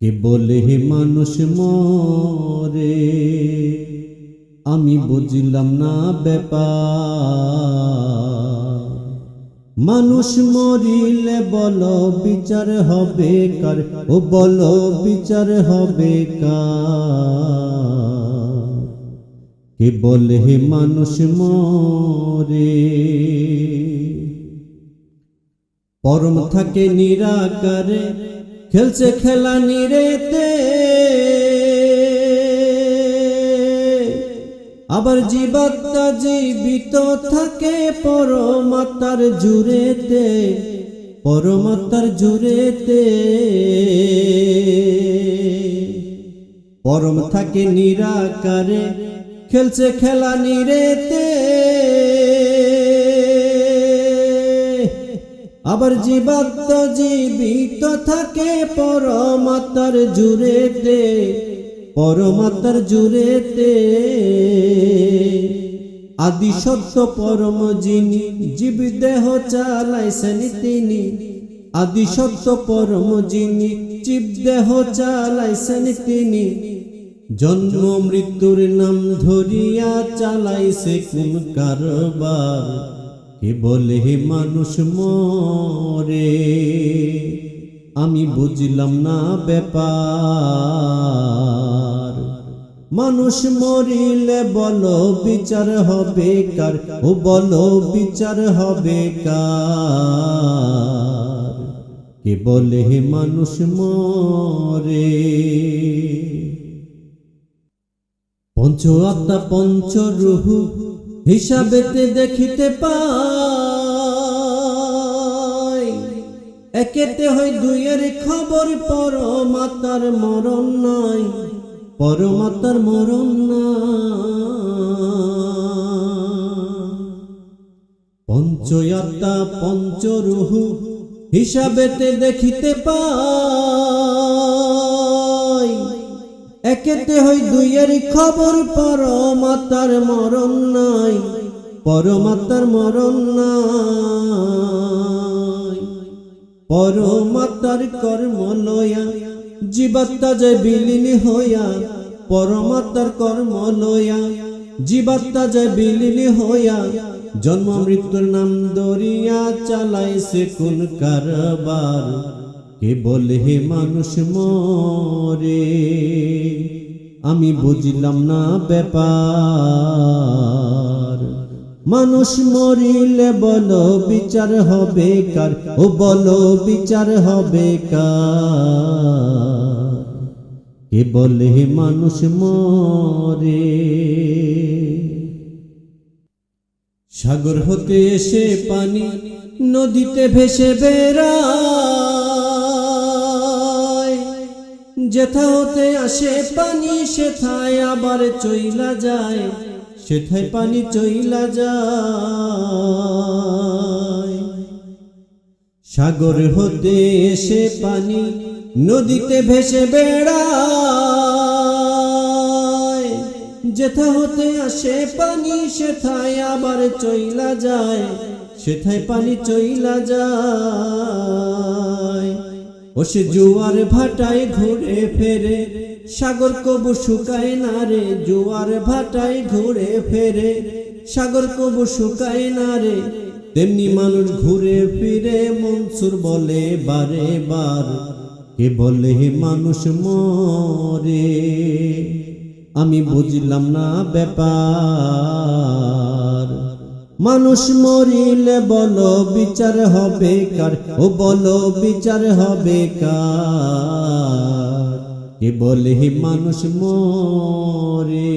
কে বলে হে মানুষ মরে? আমি বুঝলাম না ব্যাপার। মানুষ মরিলে বল বিচার হবে কার? ও বলো বিচার হবে কার? কে বলে হে মানুষ মরে? পরম থাকে নিরাকারে খেলছে খেলা নিরেতে। আবার জীবাত্মা জীবিত থাকে পরমাত্মার জুড়েতে পরমাত্মার জুড়েতে। পরম থাকে নিরাকারে, খেলছে খেলা নিরেতে। আবার জীবাত্মা জীবিত থাকে পরমাত্মার জুড়েতে পরমাত্মার জুড়েতে। আদি সত্য পরম যিনি, জীব দেহ চালাইছেন তিনি। আদি সত্য পরম যিনি, জীব দেহ চালাইছেন তিনি। জন্ম মৃত্যুর নাম ধরিয়া চালাইছে কোন কারবার। কে বলে হে মানুষ মরে, আমি বুঝলাম না ব্যাপার। মানুষ মরিলে বলো বিচার হবে কার, ও বলো বিচার হবে কার। কে বলে হে মানুষ মরে? পঞ্চ আত্মা, পঞ্চ রুহু হিসাবেতে দেখিতে পাই। একেতে হয় দুইয়ের খবর, পরমাতার মরণ নাই। পরমাতার মরণ পঞ্চ আত্মা পঞ্চ রুহু হিসাবেতে দেখিতে পাই। একেতে হই দুইয়ের খবর পরমাতার মরণ নাই পরমাতার মরণ নাই। পরমাতার কর্ম লয়া জীবাত্মা যে বিলীন হইয়া পরমাতার কর্ম লয়া জীবাত্মা যে বিলীন হইয়া, জন্ম মৃত্যুর নাম দরিয়া চালাইছে কোন কারবার। কে বলে হে মানুষ মরে? আমি বুঝলাম না ব্যাপার। মানুষ মরিলে বলো বিচার হবে কার? ও বলো বিচার হবে কার? কে বলে মানুষ মরে? সাগর হতে এসে পানি নদীতে ভেসে বেড়ায়। যেথা হতে আসে পানি, সেথায় আবার চইলা যায়। সেথায় পানি চইলা যায়। সাগর হতে এসে পানি নদীতে ভেসে বেড়ায়। যেথা হতে আসে পানি, সেথায় আবার চইলা যায়। সেথায় পানি চইলা যায়। ও সে জোয়ার ভাটায় ঘুরে ফেরে, সাগর কবু শুকায় না রে, জোয়ার ভাটায় ঘুরে ফেরে, সাগর কবু শুকায় না রে, তেমনি মানুষ ঘুরে ফিরে, মনসুর বলে বারে বার, কে বলে মানুষ মরে? আমি বুঝলাম না ব্যাপার। মানুষ মরিলে বলো বিচার হবে কার? ও বলো বিচার হবে কার? বলে মানুষ মরে।